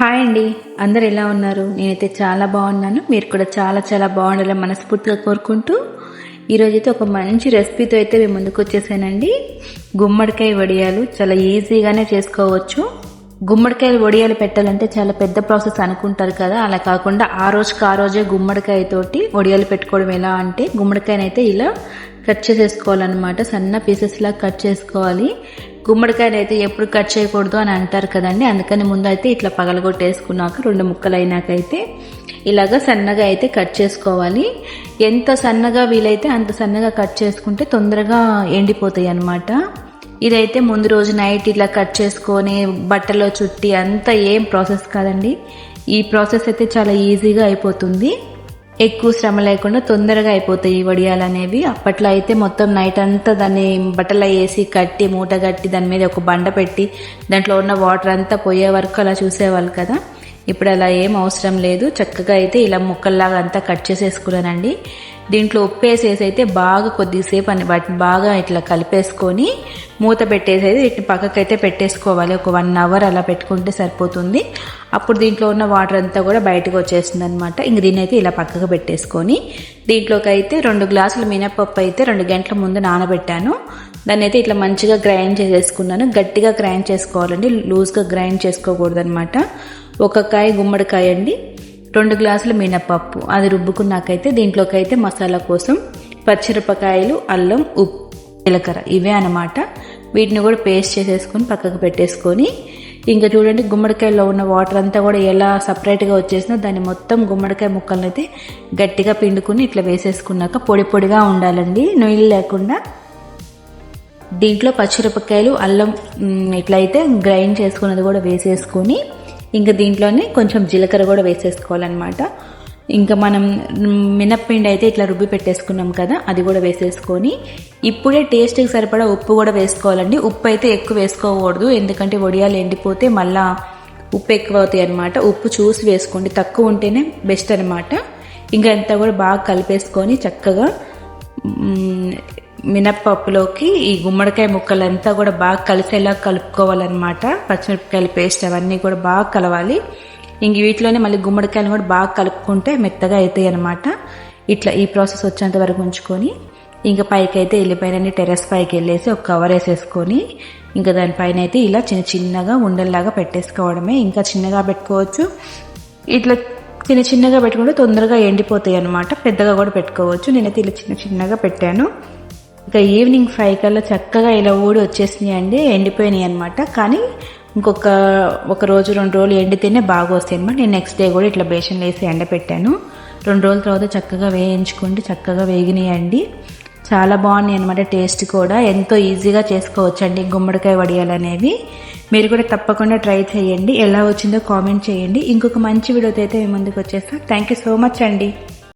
Hi అండి. అందరు ఎలా ఉన్నారు? నేనైతే చాలా బాగున్నాను. మీరు కూడా చాలా చాలా బాగుండాలని మనస్ఫూర్తిగా కోరుకుంటూ ఈరోజైతే ఒక మంచి రెసిపీతో అయితే మేము ముందుకు వచ్చేసానండి. గుమ్మడికాయ వడియాలు చాలా ఈజీగానే చేసుకోవచ్చు. గుమ్మడికాయలు వడియాలు పెట్టాలంటే చాలా పెద్ద ప్రాసెస్ అనుకుంటారు కదా. అలా కాకుండా ఆ రోజుకి ఆ రోజే గుమ్మడికాయ తోటి వడియాలు పెట్టుకోవడం ఎలా అంటే గుమ్మడికాయనైతే ఇలా కట్ చేసేసుకోవాలన్నమాట. సన్న పీసెస్లా కట్ చేసుకోవాలి. గుమ్మడికాయలు అయితే ఎప్పుడు కట్ చేయకూడదు అని అంటారు కదండి. అందుకని ముందు అయితే ఇట్లా పగలగొట్టేసుకున్నాక రెండు ముక్కలు అయినాకైతే ఇలాగ సన్నగా అయితే కట్ చేసుకోవాలి. ఎంత సన్నగా వీలైతే అంత సన్నగా కట్ చేసుకుంటే తొందరగా ఎండిపోతాయి అన్నమాట ఇదైతే ముందు రోజు నైట్ ఇట్లా కట్ చేసుకొని బట్టలో చుట్టి అంత ఏం ప్రాసెస్ కాదండి. ఈ ప్రాసెస్ అయితే చాలా ఈజీగా అయిపోతుంది. ఎక్కువ శ్రమ లేకుండా తొందరగా అయిపోతాయి ఈ వడియాలు అనేవి. అప్పట్లో అయితే మొత్తం నైట్ అంతా దాన్ని బట్టలు వేసి కట్టి మూట కట్టి దాని మీద ఒక బండ పెట్టి దాంట్లో ఉన్న వాటర్ అంతా పోయే వరకు అలా చూసేవాళ్ళు కదా. ఇప్పుడు అలా ఏం అవసరం లేదు. చక్కగా అయితే ఇలా ముక్కల్లాగా అంతా కట్ చేసేసుకున్నానండి. దీంట్లో ఉప్పు వేసేసి అయితే బాగా కొద్దిసేపు అని వాటిని బాగా ఇట్లా కలిపేసుకొని మూత పెట్టేసి అయితే వీటిని పక్కకైతే పెట్టేసుకోవాలి. ఒక వన్ అవర్ అలా పెట్టుకుంటే సరిపోతుంది. అప్పుడు దీంట్లో ఉన్న వాటర్ అంతా కూడా బయటకు వచ్చేస్తుంది అనమాట ఇంక దీన్ని అయితే ఇలా పక్కకు పెట్టేసుకొని దీంట్లోకి అయితే రెండు గ్లాసులు మినపప్పు అయితే రెండు గంటల ముందు నానబెట్టాను. దాన్ని అయితే ఇట్లా మంచిగా గ్రైండ్ చేసేసుకున్నాను. గట్టిగా గ్రైండ్ చేసుకోవాలండి. లూజ్గా గ్రైండ్ చేసుకోకూడదు అనమాట ఒక కాయ గుమ్మడికాయ అండి. రెండు గ్లాసుల మినపప్పు. అది రుబ్బుకున్నాకైతే దీంట్లోకి అయితే మసాలా కోసం పచ్చిమిరపకాయలు అల్లం ఉప్పు జీలకర్ర ఇవే అనమాట వీటిని కూడా పేస్ట్ చేసేసుకొని పక్కకు పెట్టేసుకొని ఇంకా చూడండి గుమ్మడికాయలో ఉన్న వాటర్ అంతా కూడా ఎలా సపరేట్గా వచ్చేసినా దాన్ని మొత్తం గుమ్మడికాయ ముక్కలను అయితే గట్టిగా పిండుకుని ఇట్లా వేసేసుకున్నాక పొడి పొడిగా ఉండాలండి. నొయ్యి లేకుండా దీంట్లో పచ్చిమిరపకాయలు అల్లం ఇట్లయితే గ్రైండ్ చేసుకున్నది కూడా వేసేసుకొని ఇంకా దీంట్లోనే కొంచెం జీలకర్ర కూడా వేసేసుకోవాలన్నమాట. ఇంకా మనం మినప్పిండి అయితే ఇట్లా రుబ్బి పెట్టేసుకున్నాం కదా అది కూడా వేసేసుకొని ఇప్పుడే టేస్ట్కి సరిపడా ఉప్పు కూడా వేసుకోవాలండి. ఉప్పు అయితే ఎక్కువ వేసుకోకూడదు ఎందుకంటే వడియాలు ఎండిపోతే మళ్ళా ఉప్పు ఎక్కువ అవుతాయి అనమాట ఉప్పు చూసి వేసుకోండి తక్కువ ఉంటేనే బెస్ట్ అనమాట ఇంకా అంతా కూడా బాగా కలిపేసుకొని చక్కగా మినప్పప్పులోకి ఈ గుమ్మడికాయ ముక్కలంతా కూడా బాగా కలిసేలా కలుపుకోవాలన్నమాట. పచ్చిమిరపకాయల పేస్ట్ అవన్నీ కూడా బాగా కలవాలి. ఇంక వీటిలోనే మళ్ళీ గుమ్మడికాయలు కూడా బాగా కలుపుకుంటే మెత్తగా అవుతాయి అనమాట ఇట్లా ఈ ప్రాసెస్ వచ్చేంత వరకు ఉంచుకొని ఇంకా పైకి అయితే వెళ్ళిపోయినని టెరెస్ పైకి వెళ్ళేసి ఒక కవర్ వేసేసుకొని ఇంకా దానిపైన అయితే ఇలా చిన్న చిన్నగా ఉండల్లాగా పెట్టేసుకోవడమే. ఇంకా చిన్నగా పెట్టుకోవచ్చు. ఇట్లా చిన్న చిన్నగా పెట్టుకుంటే తొందరగా ఎండిపోతాయి అనమాట పెద్దగా కూడా పెట్టుకోవచ్చు. నేనైతే ఇలా చిన్న చిన్నగా పెట్టాను. ఇంకా ఈవినింగ్ ఫైవ్ కల్లా చక్కగా ఇలా ఊడి వచ్చేసినాయి అండి ఎండిపోయినాయి అనమాట కానీ ఇంకొక ఒక రోజు రెండు రోజులు ఎండితేనే బాగా వస్తాయి అనమాట నేను నెక్స్ట్ డే కూడా ఇట్లా బేషన్ వేసి ఎండపెట్టాను. రెండు రోజుల తర్వాత చక్కగా వేయించుకుంటే చక్కగా వేగినాయండి చాలా బాగున్నాయి అనమాట టేస్ట్ కూడా. ఎంతో ఈజీగా చేసుకోవచ్చు అండి గుమ్మడికాయ వడియాలు అనేవి. మీరు కూడా తప్పకుండా ట్రై చేయండి. ఎలా వచ్చిందో కామెంట్ చేయండి. ఇంకొక మంచి వీడియోతో అయితే ముందుకు వచ్చేస్తాను థ్యాంక్ యూ సో మచ్ అండి.